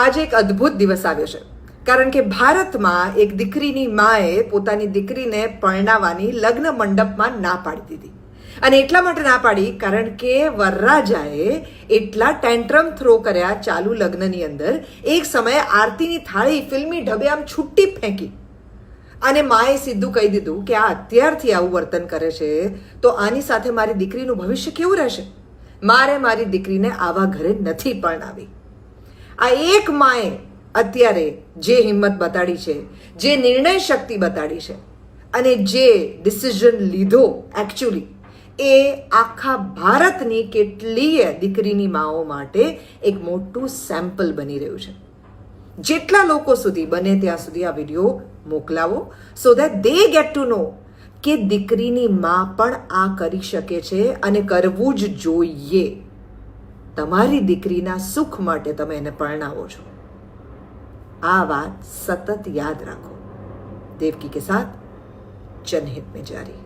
આજે એક અદ્ભુત દિવસ આવ્યો છે. કારણ કે ભારતમાં એક દીકરીની માએ પોતાની દીકરીને પરણાવવાની લગ્ન મંડપમાં ના પાડી દીધી. અને એટલા માટે ના પાડી કારણ કે વરરાજાએ એટલા ટેન્ટ્રમ થ્રો કર્યા ચાલુ લગ્નની અંદર. એક સમયે આરતીની થાળી ફિલ્મી ઢબે આમ છુટ્ટી ફેંકી. અને માએ સીધું કહી દીધું કે આ અત્યારથી આવું વર્તન કરે છે, તો આની સાથે મારી દીકરીનું ભવિષ્ય કેવું રહેશે? મારે મારી દીકરીને આવા ઘરે નથી પરણાવી. આ એક માએ અત્યારે જે હિંમત બતાડી છે, જે નિર્ણય શક્તિ બતાડી છે અને જે ડિસિઝન લીધો એકચ્યુઅલી એ આખા ભારતની કેટલીય દીકરીની માઓ માટે એક મોટું સેમ્પલ બની રહ્યું છે. જેટલા લોકો સુધી બને ત્યાં સુધી આ video મોકલાવો so that they get to know કે દીકરીની મા પણ આ કરી શકે છે અને કરવું જ જોઈએ. તમારી દીકરીના સુખ માટે તમે એને પરણાવો છો. આ વાત સતત યાદ રાખો. દેવકી કે સાથ જનહિત મેં જારી.